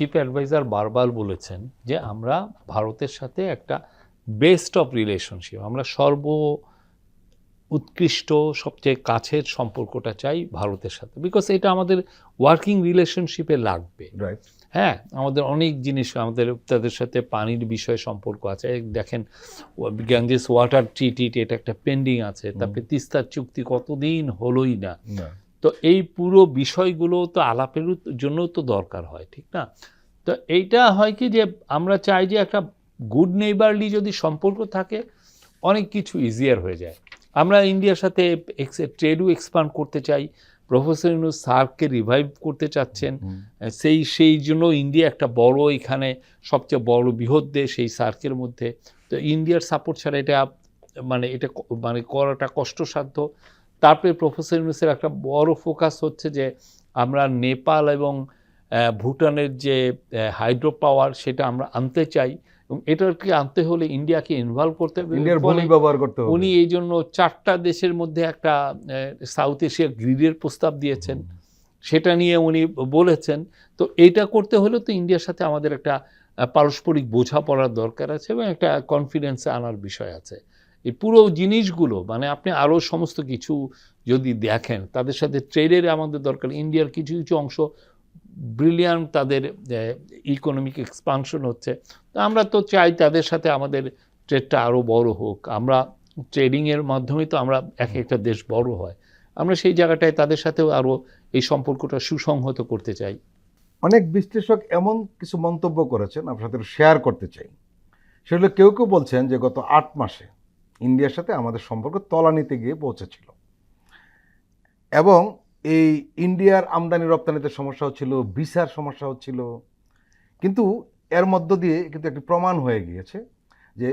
Chief adviser বারবার বলেছেন যে আমরা ভারতের সাথে একটা বেস্ট অফ রিলেশনশিপ আমরা সর্ব উৎকৃষ্ট সবচেয়ে কাছের সম্পর্কটা চাই ভারতের সাথে। বিকজ এটা আমাদের ওয়ার্কিং রিলেশনশিপে লাগবে। হ্যাঁ আমাদের অনেক জিনিস আমাদের তাদের সাথে পানির বিষয়ে সম্পর্ক আছে। দেখেন গ্যাঞ্জেস ওয়াটার ট্রিটি এটা একটা পেন্ডিং আছে। তারপরে তিস্তার চুক্তি কতদিন হলোই না। তো এই পুরো বিষয়গুলো তো আলাপের জন্য তো দরকার হয় ঠিক না? তো এইটা হয় কি যে আমরা চাই যে একটা গুড নেইবারলি যদি সম্পর্ক থাকে অনেক কিছু ইজিয়ার হয়ে যায়। আমরা ইন্ডিয়ার সাথে ট্রেডও এক্সপান্ড করতে চাই প্রফেসর ইউনুস সার্ককে রিভাইভ করতে চাচ্ছেন। সেই সেই জন্য ইন্ডিয়া একটা বড় এখানে সবচেয়ে বড় বৃহৎ দেশ এই সার্কের মধ্যে। তো ইন্ডিয়ার সাপোর্ট ছাড়া এটা মানে এটা মানে করাটা কষ্টসাধ্য। তারপরে প্রফেসর ইউনুসের একটা বড় ফোকাস হচ্ছে যে আমরা নেপাল এবং ভুটানের যে হাইড্রো পাওয়ার সেটা আমরা আনতে চাই এবং এটাকে আনতে হলে ইন্ডিয়াকে ইনভলভ করতে হবে। ইন্ডিয়ার ভূমি ব্যবহার করতে হবে। উনি এই জন্য চারটা দেশের মধ্যে একটা সাউথ এশিয়া গ্রিডের প্রস্তাব দিয়েছেন। সেটা নিয়ে উনি বলেছেন। তো এটা করতে হলে তো ইন্ডিয়ার সাথে আমাদের একটা পারস্পরিক বোঝাপড়ার দরকার আছে এবং একটা কনফিডেন্সে আনার বিষয় আছে। এই পুরো জিনিসগুলো মানে আপনি আরও সমস্ত কিছু যদি দেখেন, তাদের সাথে ট্রেডের আমাদের দরকার। ইন্ডিয়ার কিছু কিছু অংশ ব্রিলিয়ান্ট তাদের ইকোনমিক এক্সপানশন হচ্ছে। তো আমরা তো চাই তাদের সাথে আমাদের ট্রেডটা আরও বড় হোক। আমরা ট্রেডিংয়ের মাধ্যমে তো আমরা এক একটা দেশ বড় হয়। আমরা সেই জায়গাটায় তাদের সাথেও আরও এই সম্পর্কটা সুসংহত করতে চাই। অনেক বিশ্লেষক এমন কিছু মন্তব্য করেছেন আপনার সাথে শেয়ার করতে চাই। সেগুলো কেউ কেউ বলছেন যে গত আট মাসে ইন্ডিয়ার সাথে আমাদের সম্পর্ক তলানিতে গিয়ে পৌঁছেছিল। এবং এই ইন্ডিয়ার আমদানি রপ্তানিতে সমস্যা হচ্ছিল, ভিসার সমস্যা হচ্ছিল। কিন্তু এর মধ্য দিয়ে কিন্তু একটি প্রমাণ হয়ে গিয়েছে যে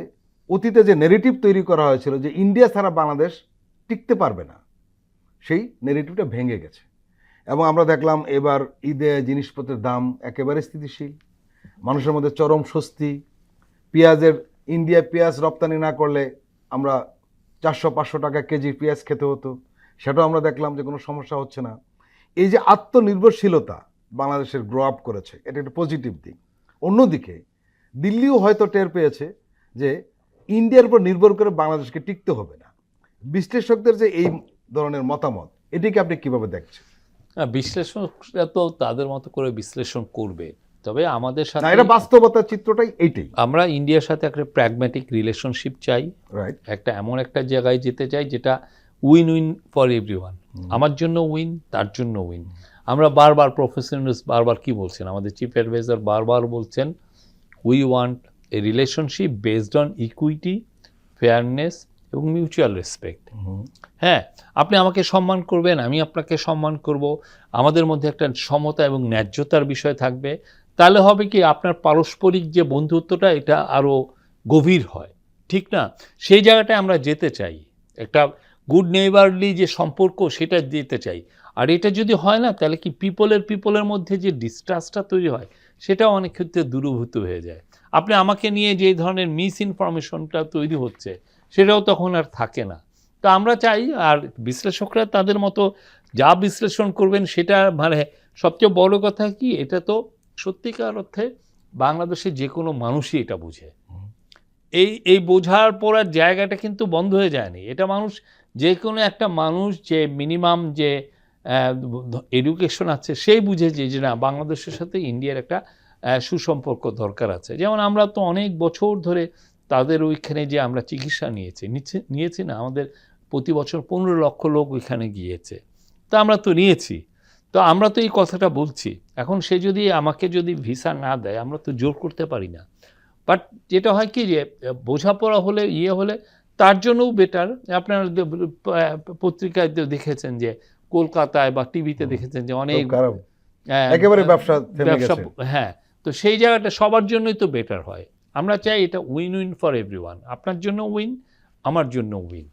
অতীতে যে নেগেটিভ তৈরি করা হয়েছিল যে ইন্ডিয়া ছাড়া বাংলাদেশ টিকতে পারবে না, সেই নেগেটিভটা ভেঙে গেছে। এবং আমরা দেখলাম এবার ঈদে জিনিসপত্রের দাম একেবারে স্থিতিশীল, মানুষের মধ্যে চরম স্বস্তি, পেঁয়াজের, ইন্ডিয়া পেঁয়াজ রপ্তানি না করলে আমরা চারশো, পাঁচশো টাকা কেজি পেঁয়াজ খেতে হতো। সেটাও আমরা দেখলাম যে কোনো সমস্যা হচ্ছে না। এই যে আত্মনির্ভরশীলতা বাংলাদেশের গ্রো আপ করেছে, এটা একটা পজিটিভ দিক। অন্যদিকে, দিল্লিও হয়তো টের পেয়েছে যে ইন্ডিয়ার উপর নির্ভর করে বাংলাদেশকে টিকতে হবে না। বিশ্লেষকদের যে এই ধরনের মতামত, এটিকে আপনি কীভাবে দেখছেন? বিশ্লেষকরা তো তাদের মতো করে বিশ্লেষণ করবে। তবে আমাদের সাথে এটা বাস্তবতার চিত্রটাই এইটাই। আমরা ইন্ডিয়ার সাথে একটা প্র্যাগম্যাটিক রিলেশনশিপ চাই। রাইট একটা এমন একটা জায়গায় যেতে চাই যেটা উইন উইন ফর এভরিওয়ান আমার জন্য উইন তার জন্য উইন আমরা বারবার প্রফেশনালস বারবার কি বলছেন? আমাদের চিফ অ্যাডভাইজার বারবার বলছেন we want a relationship based on equity fairness এবং মিউচুয়াল রেসপেক্ট হ্যাঁ আপনি আমাকে সম্মান করবেন আমি আপনাকে সম্মান করব। আমাদের মধ্যে একটা সমতা এবং ন্যায্যতার বিষয় থাকবে। তাহলে হবে কি, আপনার পারস্পরিক যে বন্ধুত্বটা, এটা আরও গভীর হয়। ঠিক না? সেই জায়গাটায় আমরা যেতে চাই। একটা গুড নেইবারলি যে সম্পর্ক, সেটা যেতে চাই। আর এটা যদি হয় না, তাহলে কি পিপলের পিপলের মধ্যে যে ডিস্ট্রাস্টটা তৈরি হয় সেটাও অনেক ক্ষেত্রে দূরভূত হয়ে যায়। আপনি আমাকে নিয়ে যে ধরনের মিস ইনফরমেশনটা তৈরি হচ্ছে, সেটাও তখন আর থাকে না। তো আমরা চাই, আর বিশ্লেষকরা তাদের মতো যা বিশ্লেষণ করবেন, সেটা মানে সবচেয়ে বড় কথা কি, এটা তো সত্যিকার অর্থে বাংলাদেশে যে কোনো মানুষই এটা বুঝে। এই এই বোঝার পড়ার জায়গাটা কিন্তু বন্ধ হয়ে যায়নি। এটা মানুষ, যে কোনো একটা মানুষ যে মিনিমাম যে এডুকেশন আছে, সেই বুঝেছে যে না, বাংলাদেশের সাথে ইন্ডিয়ার একটা সুসম্পর্ক দরকার আছে। যেমন আমরা তো অনেক বছর ধরে তাদের ওইখানে যে আমরা চিকিৎসা নিয়েছি নিয়েছি না, আমাদের প্রতি বছর পনেরো লক্ষ লোক ওইখানে গিয়েছে। তা আমরা তো নিয়েছি। তো আমরা তো এই কথাটা বলছি। এখন সে যদি আমাকে যদি ভিসা না দেয় আমরা তো জোর করতে পারি না। বাট যেটা হয় কি যে বোঝাপড়া হলে ইয়ে হলে তার জন্যও বেটার আপনারা পত্রিকায় দেখেছেন যে কলকাতায় বা টিভিতে দেখেছেন যে অনেক খুব একেবারে ব্যবসা ব্যবসা হ্যাঁ তো সেই জায়গাটা সবার জন্যই তো বেটার হয়। আমরা চাই এটা উইন উইন ফর এভরিওয়ান আপনার জন্য উইন আমার জন্য উইন